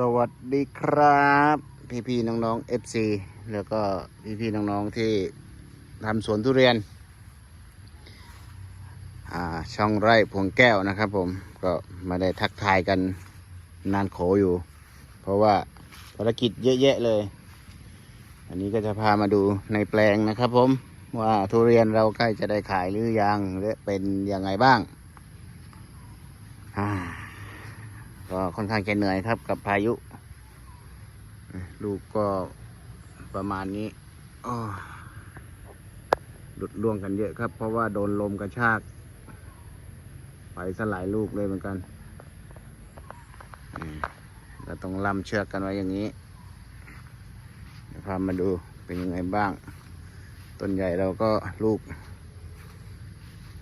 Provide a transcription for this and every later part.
สวัสดีครับ พี่พี่ๆน้องๆ FC แล้วก็พี่พี่ๆน้องที่ทำสวนทุเรียน ช่องไร่พวงแก้วนะครับผมก็มาได้ทักทายกันนานโขอยู่ เพราะว่าภารกิจเยอะแยะเลย อันนี้ก็จะพามาดูในแปลงนะครับผมว่าทุเรียนเราใกล้จะได้ขายหรือยังและเป็นยังไงบ้างอ่า ก็ค่อนข้างจะเหนื่อยครับกับพายุ ลูกก็ประมาณนี้หลุดล่วงกันเยอะครับ เพราะว่าโดนลมกระชาก ไปสลายลูกเลยเหมือนกันเราต้องล่ำเชือกกันไว้อย่างนี้พามาดูเป็นยังไงบ้าง ต้นใหญ่เราก็ลูก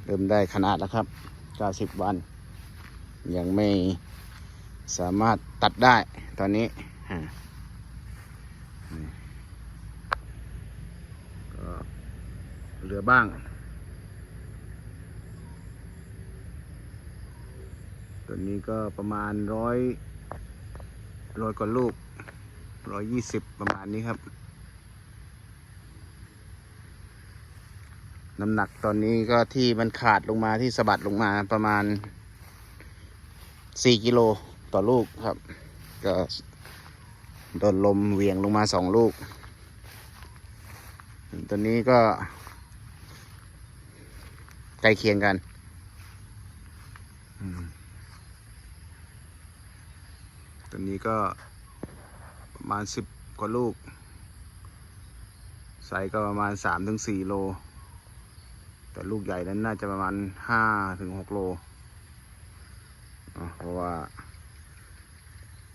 เริ่มได้ขนาดแล้วครับ 90 วัน ยังไม่ สามารถตัดได้ตอนนี้ก็เหลือบ้าง ตัวนี้ก็ประมาณร้อยร้อยกว่าลูกร้อยยี่สิบประมาณนี้ครับ น้ำหนักตอนนี้ก็ที่มันขาดลงมาที่สะบัดลงมาประมาณสี่กิโล ต่อลูกครับ ก็โดนลมเวียงลงมาสองลูกตัวนี้ก็ใกล้เคียงกันตัวนี้ก็ประมาณสิบกว่าลูกไซส์ก็ประมาณสามถึงสี่โล แต่ลูกใหญ่นั้นน่าจะประมาณห้าถึงหกโล เพราะว่า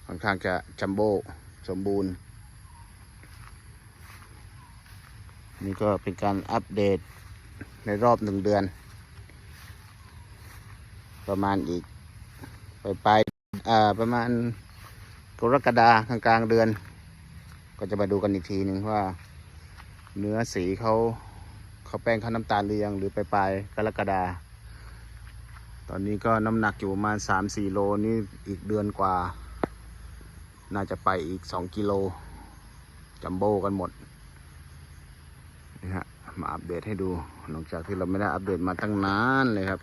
ค่อนข้างจะจัมโบ้สมบูรณ์ นี่ก็เป็นการอัปเดตในรอบหนึ่งเดือน ประมาณอีกไปปลายอ่าประมาณกรกฎากลางกลางเดือน ก็จะมาดูกันอีกทีหนึ่งว่า เนื้อสีเขาเขาแป้งเขาน้ำตาลหรือยังหรือไปปลายกรกฎาตอนนี้ก็น้ำหนักอยู่ประมาณสามสี่โลนี่อีกเดือนกว่า น่าจะไปอีกสองกิโล จัมโบ้กันหมดนี่ฮะมาอัปเดตให้ดูหลังจากที่เราไม่ได้อัปเดตมาตั้งนานเลยครับ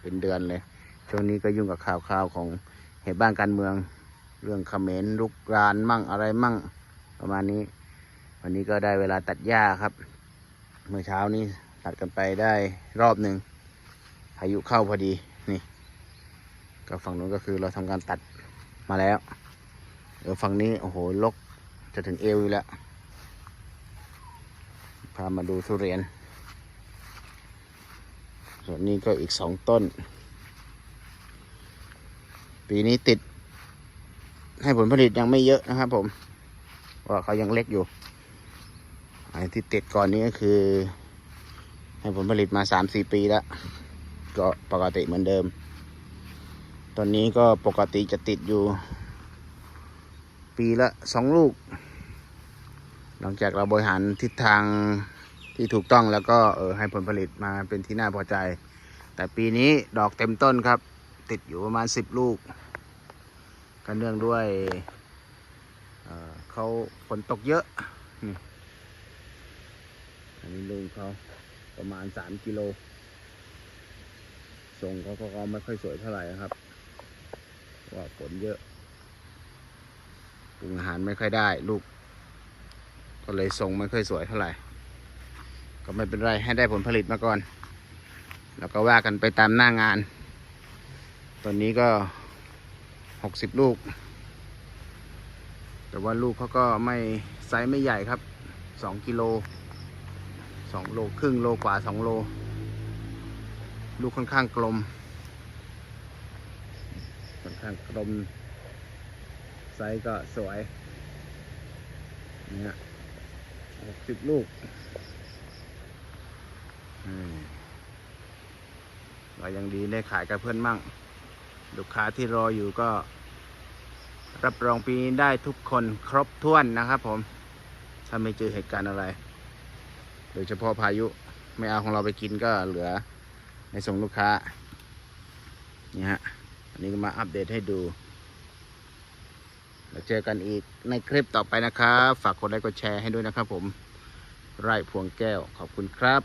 เป็นเดือนเลยช่วงนี้ก็ยุ่งกับข่าวข่าวของเหตุบ้านการเมือง เรื่องเขมรลุกรานมั่งอะไรมั่งประมาณนี้ วันนี้ก็ได้เวลาตัดหญ้าครับ เมื่อเช้านี้ตัดกันไปได้รอบหนึ่งพายุเข้าพอดีนี่ ก็ฝั่งนู้นก็คือเราทำการตัดมาแล้ว เดี๋ยวฝั่งนี้โอ้โหลกจะถึงเอวอยู่แล้ว พามาดูทุเรียน ส่วนนี้ก็อีกสองต้น ปีนี้ติด ให้ผลผลิตยังไม่เยอะนะครับผมเพราะว่าเขายังเล็กอยู่ไอ้ที่ติดก่อนนี้ก็คือ ให้ผลผลิตมาสามสี่ปีแล้ว ก็ปกติเหมือนเดิม ตอนนี้ก็ปกติจะติดอยู่ ปีละสองลูก หลังจากเราบริหารทิศทางที่ถูกต้องแล้วก็เออให้ผลผลิตมาเป็นที่น่าพอใจ แต่ปีนี้ดอกเต็มต้นครับ ติดอยู่ประมาณสิบลูกกันเนื่องด้วยเออเขาฝนตกเยอะอันนี้ลุงเขาประมาณสามกิโลทรงเขาก็ไม่ค่อยสวยเท่าไหร่นะครับ ว่าฝนเยอะ ปรุงอาหารไม่ค่อยได้ ลูก ก็เลยทรงไม่ค่อยสวยเท่าไหร่ ก็ไม่เป็นไรให้ได้ผลผลิตมาก่อน แล้วก็ว่ากันไปตามหน้างาน ตอนนี้ก็หกสิบลูก แต่ว่าลูกเขาก็ไม่ไซส์ไม่ใหญ่ครับสองกิโลสองโลครึ่งโลกว่าสองโล ลูกค่อนข้างกลม ค่อนข้างกลม ซส์ก็สวยเนี่ยหกสิบลูกอืมก็ยังดีได้ขายกับเพื่อนมั่ง ลูกค้าที่รออยู่ก็ รับรองปีนี้ได้ทุกคนครบถ้วนนะครับผม ถ้าไม่เจอเหตุการณ์อะไร โดยเฉพาะพายุไม่เอาของเราไปกินก็เหลือในส่งลูกค้า นี่ฮะ อันนี้ก็มาอัปเดตให้ดู แล้วเจอกันอีกในคลิปต่อไปนะครับ ฝากกดไลค์กดแชร์ให้ด้วยนะครับผม ไร่พวงแก้วขอบคุณครับ